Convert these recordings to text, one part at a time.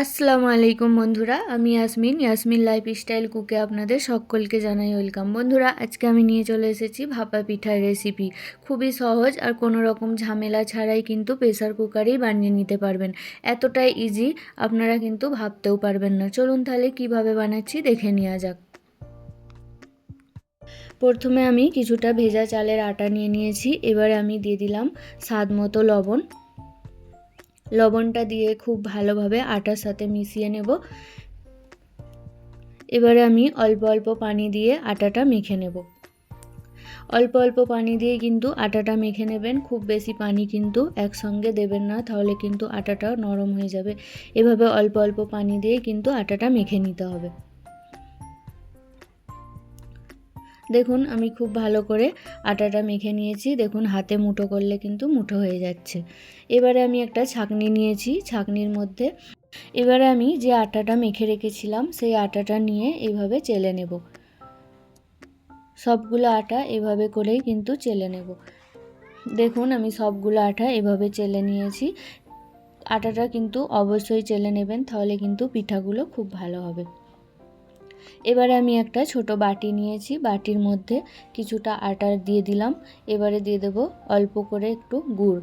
আসসালামু আলাইকুম বন্ধুরা, আমি ইয়াসমিন ইয়াসমিন লাইফ স্টাইল কুকে আপনাদের সকলকে জানাই ওয়েলকাম। বন্ধুরা, আজকে আমি নিয়ে চলে এসেছি ভাপা পিঠার রেসিপি। খুবই সহজ আর কোনো রকম ঝামেলা ছাড়াই কিন্তু প্রেসার কুকারেই বানিয়ে নিতে পারবেন। এতটাই ইজি আপনারা কিন্তু ভাবতেও পারবেন না। চলুন তাহলে কীভাবে বানাচ্ছি দেখে নেওয়া যাক। প্রথমে আমি কিছুটা ভেজা চালের আটা নিয়ে নিয়েছি। এবারে আমি দিয়ে দিলাম স্বাদ মতো লবণ। লবণটা দিয়ে খুব ভালোভাবে আটার সাথে মিশিয়ে নেব। এবারে আমি অল্প অল্প পানি দিয়ে আটাটা মেখে নেব। অল্প অল্প পানি দিয়ে কিন্তু আটাটা মেখে নেবেন। খুব বেশি পানি কিন্তু একসঙ্গে দেবেন না, তাহলে কিন্তু আটাটা নরম হয়ে যাবে। এভাবে অল্প অল্প পানি দিয়ে কিন্তু আটাটা মেখে নিতে হবে। দেখুন, আমি খুব ভালো করে আটাটা মেখে নিয়েছি। দেখুন, হাতে মুঠো করলে কিন্তু মুঠো হয়ে যাচ্ছে। এবারে আমি একটা ছাকনি নিয়েছি। ছাকনির মধ্যে এবারে আমি যে আটাটা মেখে রেখেছিলাম, সেই আটাটা নিয়ে এভাবে চেলে নেব। সবগুলো আটা এভাবে করেই কিন্তু চেলে নেব। দেখুন, আমি সবগুলো আটা এভাবে চেলে নিয়েছি। আটাটা কিন্তু অবশ্যই চেলে নেবেন, তাহলে কিন্তু পিঠাগুলো খুব ভালো হবে। এবারে আমি একটা ছোট বাটি নিয়েছি, বাটির মধ্যে কিছুটা আটা দিয়ে দিলাম। এবারে দিয়ে দেব অল্প করে একটু গুড়।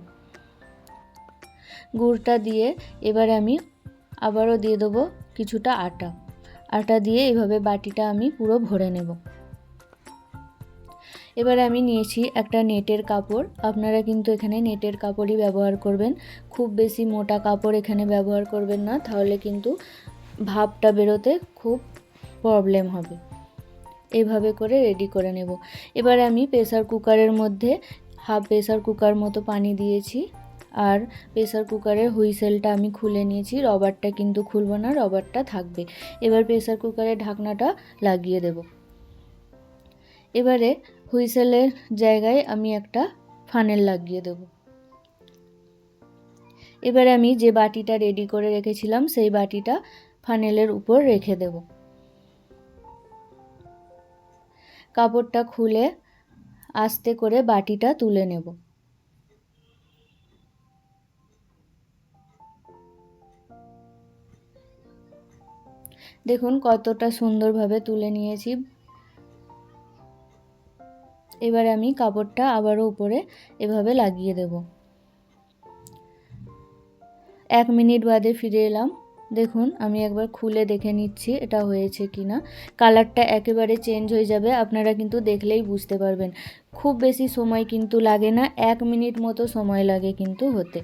গুড়টা দিয়ে এবারে আমি আবারও দিয়ে দেবো কিছুটা আটা। আটা দিয়ে এভাবে বাটিটা আমি পুরো ভরে নেব। এবারে আমি নিয়েছি একটা নেটের কাপড়। আপনারা কিন্তু এখানে নেটের কাপড়ই ব্যবহার করবেন। খুব বেশি মোটা কাপড় এখানে ব্যবহার করবেন না, তাহলে কিন্তু ভাবটা বেরোতে খুব প্রবলেম হবে। এভাবে করে রেডি করে নেব। এবারে আমি প্রেসার কুকারের মধ্যে হাফ প্রেসার কুকার মতো পানি দিয়েছি আর প্রেসার কুকারের হুইসেলটা আমি খুলে নিয়েছি। রবারটা কিন্তু খুলবো না, রবারটা থাকবে। এবার প্রেসার কুকারের ঢাকনাটা লাগিয়ে দেব। এবারে হুইসেলের জায়গায় আমি একটা ফানেল লাগিয়ে দেব। এবারে আমি যে বাটিটা রেডি করে রেখেছিলাম, সেই বাটিটা ফানেলের উপর রেখে দেবো। কাপড়টা খুলে আস্তে করে বাটিটা তুলে নেব। দেখুন কতটা সুন্দরভাবে তুলে নিয়েছি। এবার আমি কাপড়টা আবারও উপরে এভাবে লাগিয়ে দেব। এক মিনিট বাদে ফিরে এলাম। দেখুন, আমি একবার খুলে দেখে নিচ্ছি এটা হয়েছে কি না কালারটা একেবারে চেঞ্জ হয়ে যাবে, আপনারা কিন্তু দেখলেই বুঝতে পারবেন। খুব বেশি সময় কিন্তু লাগে না, এক মিনিট মতো সময় লাগে কিন্তু হতে।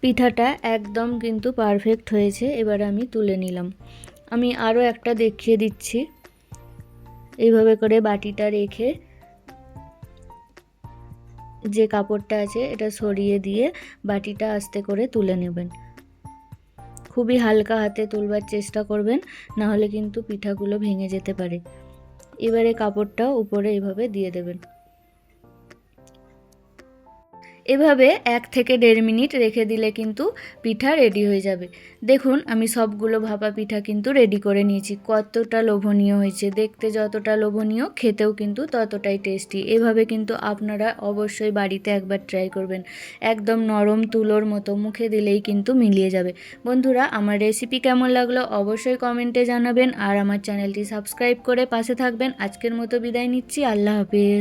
পিঠাটা একদম কিন্তু পারফেক্ট হয়েছে, এবার আমি তুলে নিলাম। আমি আরও একটা দেখিয়ে দিচ্ছি। এইভাবে করে বাটিটা রেখে যে কাপড়টা আছে, এটা সরিয়ে দিয়ে বাটিটা আস্তে করে তুলে নেবেন। খুবই হালকা হাতে তুলবার চেষ্টা করবেন, না হলে কিন্তু পিঠাগুলো ভেঙে যেতে পারে। এবারে কাপড়টা উপরে এভাবে দিয়ে দেবেন। এভাবে এক থেকে দেড় মিনিট রেখে দিলে কিন্তু পিঠা রেডি হয়ে যাবে। দেখুন, আমি সবগুলো ভাপা পিঠা কিন্তু রেডি করে নিয়েছি। কতটা লোভনীয় হয়েছে। দেখতে যতটা লোভনীয়, খেতেও কিন্তু ততটাই টেস্টি এভাবে কিন্তু আপনারা অবশ্যই বাড়িতে একবার ট্রাই করবেন। একদম নরম তুলোর মতো, মুখে দিলেই কিন্তু মিলিয়ে যাবে। বন্ধুরা, আমার রেসিপি কেমন লাগল অবশ্যই কমেন্টে জানাবেন আর আমার চ্যানেলটি সাবস্ক্রাইব করে পাশে থাকবেন। আজকের মতো বিদায় নিচ্ছি। আল্লাহ হাফিজ।